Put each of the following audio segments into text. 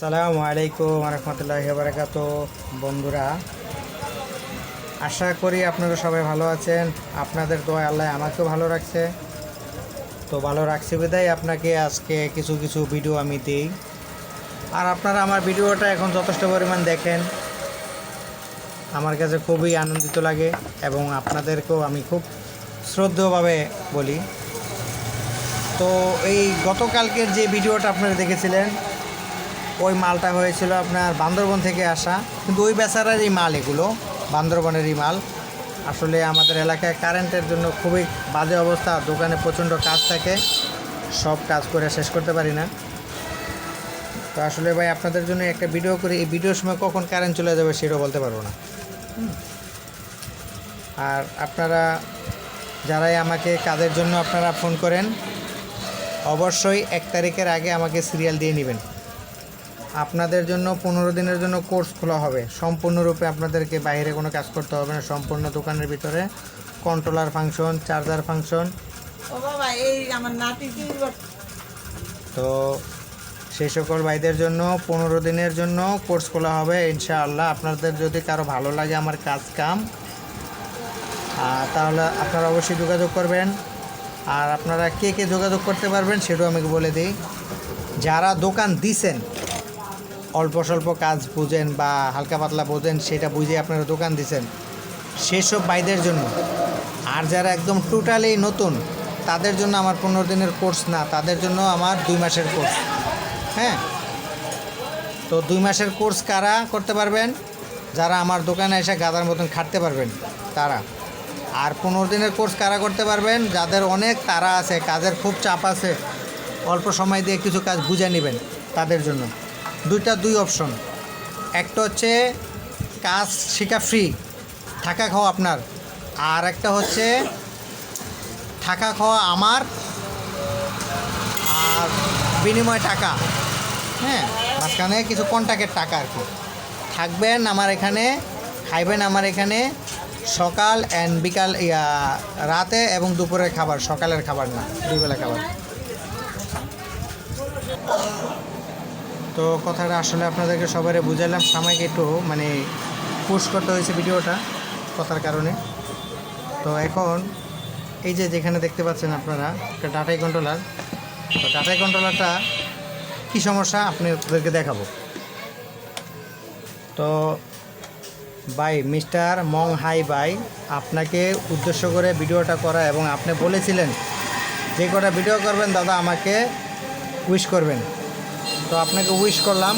সালামু আলাইকুম রহমতুল্লাহ বারাকাত বন্ধুরা, আশা করি আপনারা সবাই ভালো আছেন। আপনাদের দোয়া আল্লাহ আমাকেও ভালো রাখছে। তো ভালো রাখছে বিদায়। আপনাকে আজকে কিছু কিছু ভিডিও আমি দিই। আর আপনারা আমার ভিডিওটা এখন যথেষ্ট পরিমাণ দেখেন। আমার কাছে খুবই আনন্দিত লাগে এবং আপনাদেরকেও আমি খুব শ্রদ্ধভাবে বলি। তো এই গতকালকের যে ভিডিওটা আপনারা দেখেছিলেন ওই মালটা হয়েছিল আপনার বান্দরবন থেকে আসা। কিন্তু ওই বেচারারই মাল এগুলো, বান্দরবনেরই মাল। আসলে আমাদের এলাকায় কারেন্টের জন্য খুবই বাজে অবস্থা, দোকানে প্রচণ্ড কাজ থাকে। সব কাজ করে শেষ করতে পারি না। তো আসলে ভাই, আপনাদের জন্য একটা ভিডিও করি। এই ভিডিওর সময় কখন কারেন্ট চলে যাবে সেটাও বলতে পারব না। আর আপনারা, যারাই আমাকে কাজের জন্য আপনারা ফোন করেন, অবশ্যই এক তারিখের আগে আমাকে সিরিয়াল দিয়ে নেবেন। আপনাদের জন্য পনেরো দিনের জন্য কোর্স খোলা হবে। সম্পূর্ণরূপে আপনাদেরকে বাইরে কোনো কাজ করতে হবে না। সম্পূর্ণ দোকানের ভিতরে কন্ট্রোলার ফাংশন চার্জার ফাংশন এই আমার নাতি তো সেই সকল ভাইদের জন্য পনেরো দিনের জন্য কোর্স খোলা হবে ইনশাআল্লাহ। আপনাদের যদি কারও ভালো লাগে আমার কাজ কাম তাহলে আপনারা অবশ্যই যোগাযোগ করবেন। আর আপনারা কে কে যোগাযোগ করতে পারবেন সেটাও আমি বলে দিই। যারা দোকান দিছেন অল্প স্বল্প কাজ বুঝেন বা হালকা পাতলা বোঝেন, সেটা বুঝে আপনারা দোকান দিছেন। সেসব বাইদের জন্য। আর যারা একদম টোটালি নতুন, তাদের জন্য আমার পনেরো দিনের কোর্স না, তাদের জন্য আমার দুই মাসের কোর্স হ্যাঁ? তো দুই মাসের কোর্স কারা করতে পারবেন? যারা আমার দোকানে এসে গাদার মতন খাটতে পারবেন, তারা। আর পনেরো দিনের কোর্স কারা করতে পারবেন? যাদের অনেক তারা আছে, কাজের খুব চাপ আছে, অল্প সময় দিয়ে কিছু কাজ বুঝে নেবেন তাদের জন্য। দুইটা দুই অপশন একটা হচ্ছে কাজ শেখা ফ্রি থাকা খাওয়া আপনার। আর একটা হচ্ছে থাকা খাওয়া আমার, আর বিনিময় টাকা। হ্যাঁ মাঝখানে কিছু কন্ট্যাক্টের টাকা আর কি। থাকবেন আমার এখানে, খাইবেন আমার এখানে, সকাল অ্যান্ড বিকাল, ইয়া, রাতে এবং দুপুরের খাবার, সকালের খাবার না দুই বেলা খাবার। তো কথাটা আসলে আপনাদেরকে সবাই বুঝালাম সাময়িক একটু মানে পুশ করতে হয়েছে ভিডিওটা কথার কারণে। তো এখন এই যে যেখানে দেখতে পাচ্ছেন আপনারা, একটা ডাটাই কন্ট্রোলার তো ডাটাই কন্ট্রোলারটা কী সমস্যা? আপনাদেরকে দেখাবো। তো বাই মিস্টার মং হাই বাই আপনাকে উদ্দেশ্য করে ভিডিওটা করা এবং আপনি বলেছিলেন যে কটা ভিডিও করবেন, দাদা আমাকে উইশ করবেন। তো আপনাকে উইশ করলাম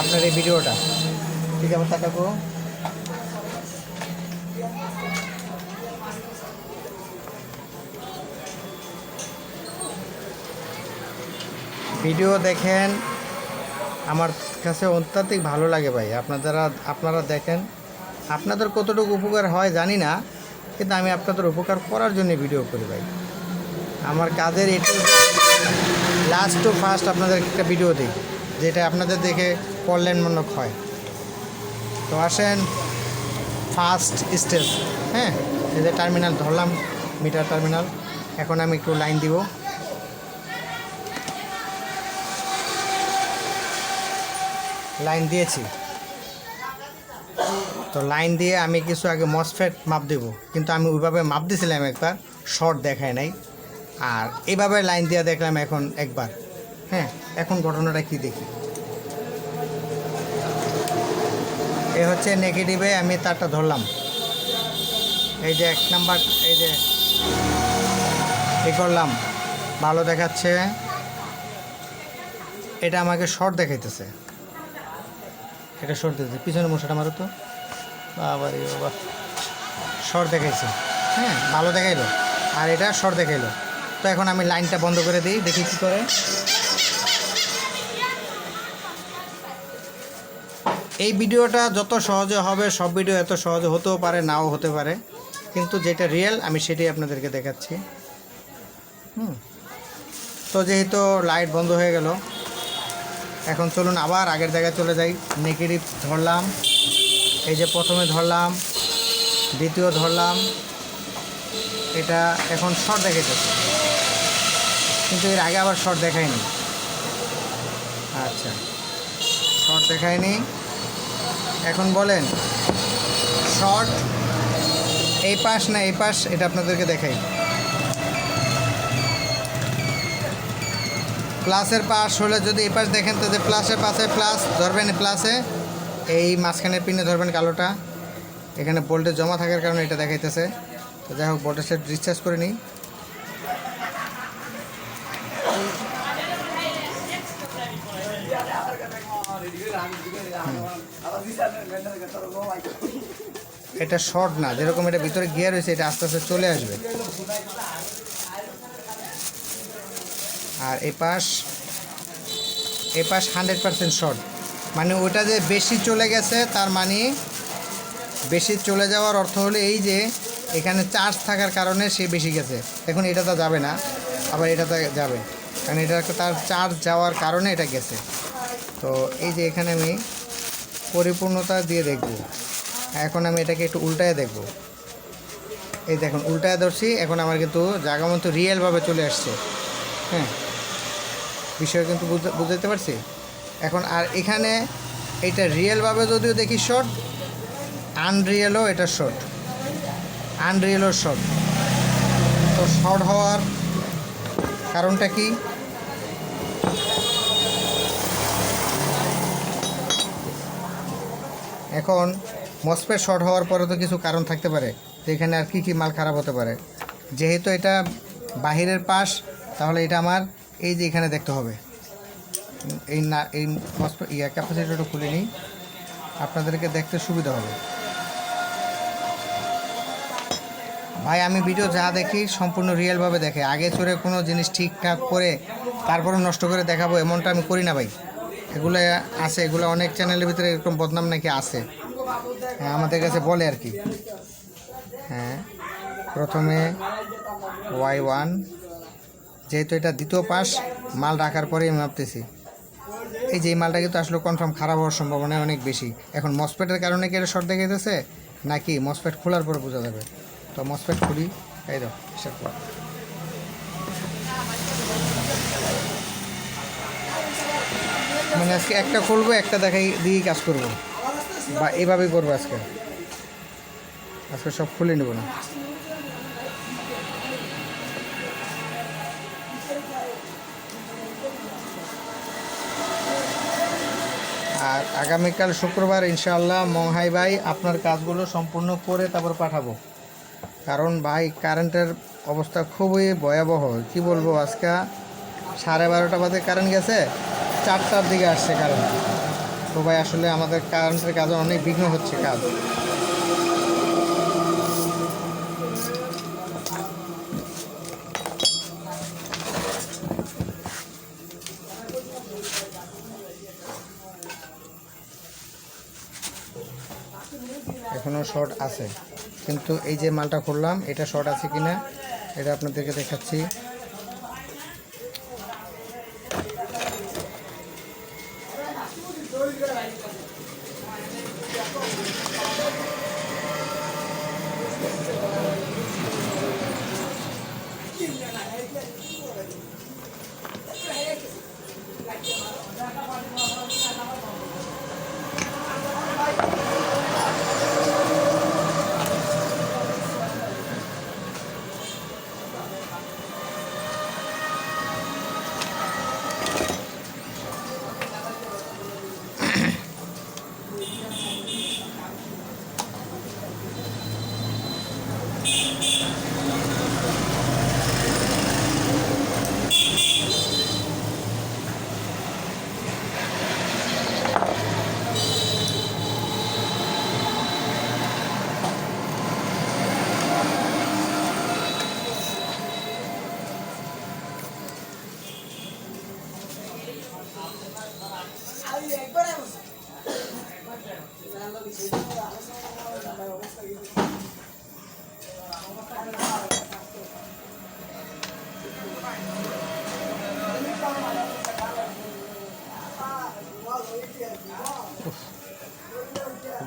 আপনার এই ভিডিওটা। ঠিক আছে তাকাবো ভিডিও দেখেন, আমার কাছে অত্যাধিক ভালো লাগে ভাই। আপনারা আপনারা দেখেন, আপনাদের কতটুকু উপকার হয় জানি না, কিন্তু আমি আপনাদের উপকার করার জন্য ভিডিও করি ভাই। আমার কাজের একটু লাস্ট টু ফার্স্ট আপনাদের একটা ভিডিও দিই, যেটা আপনাদের দেখে কল্যাণমূলক হয়। তো আসেন ফার্স্ট স্টেজ হ্যাঁ? এই যে টার্মিনাল ধরলাম মিটার টার্মিনাল এখন আমি একটু লাইন দিব। লাইন দিয়েছি। তো লাইন দিয়ে আমি কিছু আগে মসফেট মাপ দেব। কিন্তু আমি ওইভাবে মাপ দিয়েছিলাম একবার শর্ট দেখায় নাই। আর এইভাবে লাইন দিয়ে দেখলাম এখন একবার। হ্যাঁ এখন ঘটনাটা কি দেখি? এ হচ্ছে নেগেটিভে আমি তারটা ধরলাম। এই যে এক নাম্বার, এই যে এ করলাম। ভালো দেখাচ্ছে। এটা আমাকে শর্ট দেখাইতেছে। এটা শর্ট দিতেছে পিছনে মশাটা মারো তো। বাবা রে বাবা। শর্ট দেখাইছে। হ্যাঁ ভালো দেখাইলো। আর এটা শর্ট দেখাইলো। তো এখন আমি লাইনটা বন্ধ করে দিই, দেখি কী করে। এই ভিডিওটা যত সহজে হবে, সব ভিডিও এত সহজে হতেও পারে, নাও হতে পারে। কিন্তু যেটা রিয়েল আমি সেটাই আপনাদেরকে দেখাচ্ছি। হুম। তো যেহেতু লাইট বন্ধ হয়ে গেল, এখন চলুন আবার আগের জায়গায় চলে যাই। নেগেটিভ ধরলাম, এই যে প্রথমে ধরলাম, দ্বিতীয় ধরলাম, এটা এখন শর্ট দেখাইতেছে। কিন্তু এর আগে আবার শর্ট দেখায়নি। আচ্ছা শর্ট দেখায়নি। এখন বলেন শর্ট এই পাশ না এই পাশ, এটা আপনাদেরকে দেখাই। প্লাসের পাশ হলে যদি এই পাশ দেখেন তো যে প্লাসের পাশে প্লাস ধরবেন প্লাসে এই মাঝখানের পিনে ধরবেন কালোটা। এখানে বোল্টে জমা থাকার কারণে এটা দেখাইতেছে। তো যাই হোক ভোল্টেজটা রিচার্জ করে নিই। এটা শর্ট না, যেরকম এটা ভিতরে গিয়ার রয়েছে এটা আস্তে আস্তে চলে আসবে। আর এই পাশ এই পাশ হান্ড্রেড পার্সেন্ট শর্ট মানে ওটা যে বেশি চলে গেছে, তার মানে বেশি চলে যাওয়ার অর্থ হলো এই যে এখানে চার্জ থাকার কারণে সে বেশি গেছে। এখন এটা তো যাবে না, আবার এটা তো যাবে। কারণ এটা তার চার্জ যাওয়ার কারণে এটা গেছে। তো এই যে এখানে আমি পরিপূর্ণতা দিয়ে দেখব। এখন আমি এটাকে একটু উল্টায় দেখব। এই দেখুন, উল্টায় ধরছি, এখন আমার কিন্তু জায়গা মতো রিয়েলভাবে চলে আসছে। হ্যাঁ বিষয় কিন্তু বুঝতে পারছি? এখন আর এখানে এটা রিয়েলভাবে যদিও দেখি শর্ট আনরিয়েলও এটা শর্ট আনরিয়েলও শর্ট তো শর্ট হওয়ার কারণটা কি? এখন মসপেট শর্ট হওয়ার পরে তো কিছু কারণ থাকতে পারে, তো এখানে আর কি কি মাল খারাপ হতে পারে? যেহেতু এটা বাহিরের পাশ, তাহলে এটা আমার এই যে এখানে দেখতে হবে। এই না, এই মসপেট ইয়া ক্যাপাসিটারটা খুলে নিই, আপনাদেরকে দেখতে সুবিধা হবে। ভাই, আমি ভিডিও যা দেখি সম্পূর্ণ রিয়েলভাবে দেখে। আগে চড়ে কোনো জিনিস ঠিকঠাক করে তারপরে নষ্ট করে দেখাবো, এমনটা আমি করি না ভাই। এগুলো আছে, এগুলো অনেক চ্যানেলের ভিতরে এরকম বদনাম নাকি আছে। হ্যাঁ আমাদের কাছে বলে আর কি। হ্যাঁ প্রথমে ওয়াই ওয়ান, যেহেতু এটা দ্বিতীয় পাস, মাল রাখার পরেই আমি ভাবতেছি। এই যে মালটা কিন্তু আসলে কনফার্ম খারাপ হওয়ার সম্ভাবনা অনেক বেশি। এখন মসপেটের কারণে কি এটা শর্ট দেখাইতেছে? নাকি মসপেট খোলার পরে বোঝা যাবে? তো মসপেট খুলি, এই দাও মানে আজকে একটা খুলবো, একটা দেখাই, দিয়েই কাজ করব। বা এভাবেই করব আজকে। আজকে সব খুলে নেব না। আর আগামীকাল শুক্রবার ইনশাআল্লাহ মহাই ভাই আপনার কাজগুলো সম্পূর্ণ করে তারপর পাঠাবো। কারণ ভাই, কারেন্টের অবস্থা খুবই ভয়াবহ। কি বলব, আজকে সাড়ে বারোটা বাজে কারেন্ট গেছে। চারটার দিকে আসছে কারেন্ট তো ভাই, আসলে আমাদের কারেন্টের কাজে অনেক বিঘ্ন হচ্ছে কাজ। এখনও শর্ট আছে। কিন্তু এই যে মালটা খুললাম, এটা শর্ট আছে কিনা, এটা আপনাদেরকে দেখাচ্ছি।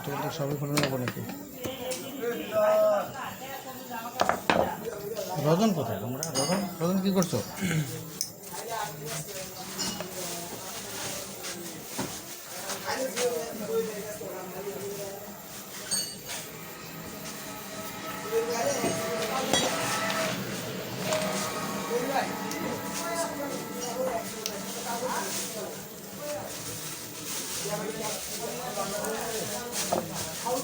খুলতে সবই খুলে নেব নাকি? রজন কোথায় তোমরা? রজন রজন কি করছ? আর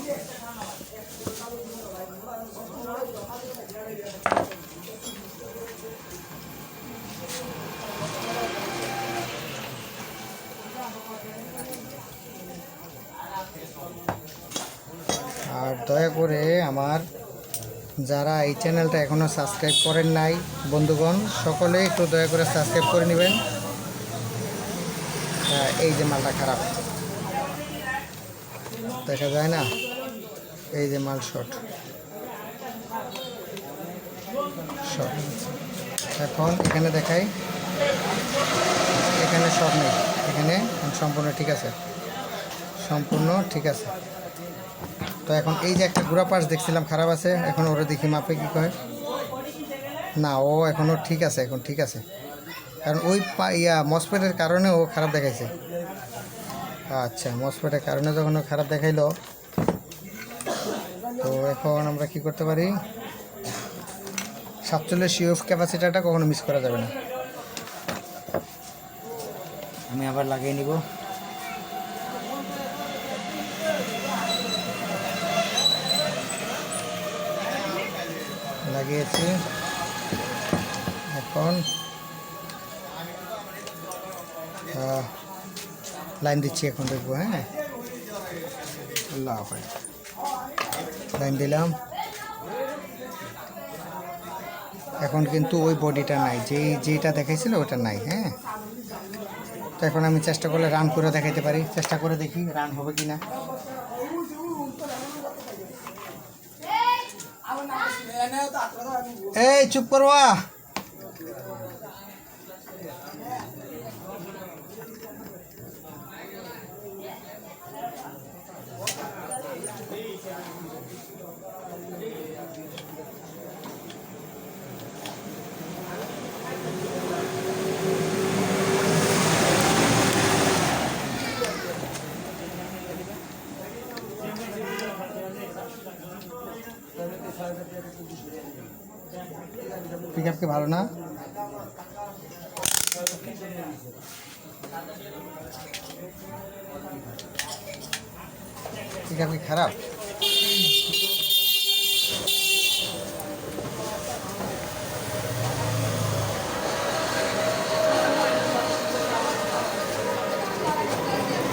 দয়া করে আমার যারা এই চ্যানেলটা এখনও সাবস্ক্রাইব করেন নাই, বন্ধুগণ, সকলে একটু দয়া করে সাবস্ক্রাইব করে নেবেন। এই যে মালটা খারাপ। দেখা যায় না? এই যে মাল শর্ট এখন এখানে দেখাই। এখানে শর্ট নেই। এখানে সম্পূর্ণ ঠিক আছে। সম্পূর্ণ ঠিক আছে। তো এখন এই যে একটা গুড়া পাশ দেখছিলাম খারাপ আছে, এখন ওরা দেখি মাপে কি কয়। না, ও এখনও ঠিক আছে, এখন ঠিক আছে। কারণ ওই ইয়া মসপেটের কারণে ও খারাপ দেখাইছে। আচ্ছা মসপেটের কারণে যখন খারাপ দেখাইলো তো এখন আমরা কি করতে পারি? সাতচল্লিশ ইউএফ ক্যাপাসিটারটা কখনো মিস করা যাবে না। আমি আবার লাগিয়ে নিব। লাগিয়েছি। এখন লাইন দিচ্ছি এখন দেখব হ্যাঁ? আল্লাহ। লাইন দিলাম। এখন কিন্তু ওই বডিটা নাই, যেই, যেইটা দেখাইছিল ওটা নাই হ্যাঁ? তো এখন আমি চেষ্টা করলে রান করে দেখাইতে পারি। চেষ্টা করে দেখি রান হবে কি না এই, চুপ করবা পিক কি ভালো না? খারাপ?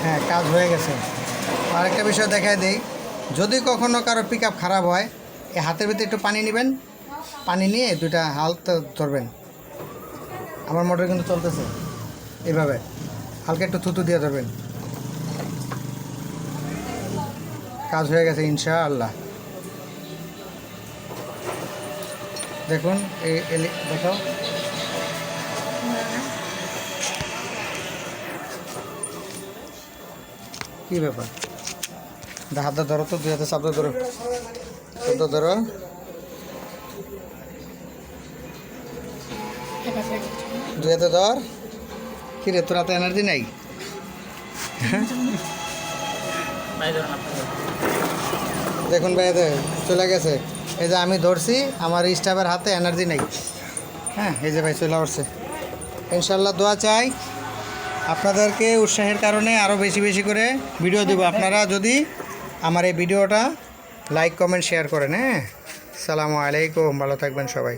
হ্যাঁ কাজ হয়ে গেছে। আরেকটা বিষয় দেখায় দেই। যদি কখনো কারও পিক খারাপ হয় এই হাতের ভিতরে একটু পানি নেবেন। পানি নিয়ে দুইটা হালকা ধরবেন। আমার মোটর কিন্তু চলতেছে। এইভাবে হালকা একটু থুতু দিয়ে ধরবেন। কাজ হয়ে গেছে ইনশা আল্লাহ দেখুন, এই দেখাও। কি ব্যাপার? হাতটা ধরো তো, দুই হাতে শব্দ ধরো। শব্দ ধরো। দুই হাতে ধর? কি রে, তোর হাতে এনার্জি নাই? দেখুন ভাই এতে চলে গেছে। এই যে আমি ধরছি, আমার স্টাফের হাতে এনার্জি নেই। হ্যাঁ এই যে ভাই চলে আসছে। ইনশাল্লাহ দোয়া চাই আপনাদেরকে উৎসাহের কারণে আরও বেশি বেশি করে ভিডিও দেবো। আপনারা যদি আমার এই ভিডিওটা লাইক কমেন্ট শেয়ার করেন হ্যাঁ? সালামু আলাইকুম, ভালো থাকবেন সবাই।